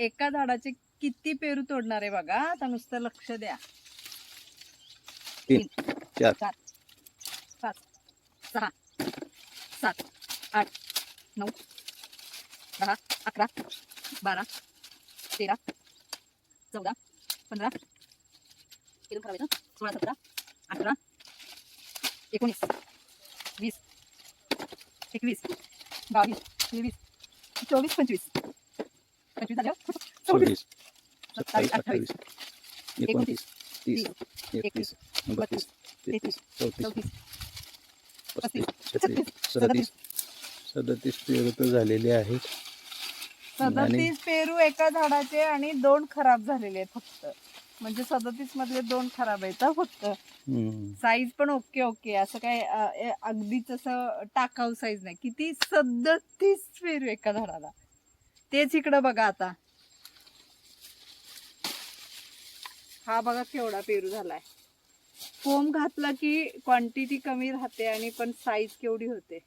एका झाडाचे किती पेरू तोडणार आहे बघा. आता नुसतं लक्ष द्या. तीन चार. चार पाच सहा सात आठ नऊ दहा अकरा बारा तेरा चौदा पंधरा सोळा सतरा अठरा एकोणीस वीस एकवीस बावीस तेवीस चोवीस पंचवीस. पंचवीस झालं सव्वीस सत्तावीस सत्तावीस अठ्ठावीस अठ्ठावीस एकोणतीस तीस एकतीस बत्तीस तेहतीस चौतीस चौतीस पस्तीस छत्तीस सदतीस सदतीस पेरू तर झालेले आहेत सदतीस पेरू एका झाडाचे आणि दोन खराब झालेले आहेत फक्त. म्हणजे सदतीस मधले दोन खराब आहेत हं फक्त. साईज पण ओके ओके असं काय अ, ए, अगदीच असं टाकाऊ साईज नाही. किती सदतीस पेरू एका झाडाला. तेच इकडं बघा आता. हा बघा केवढा पेरू झालाय. फोम घातला की क्वांटिटी कमी राहते आणि पण साईज केवढी होते.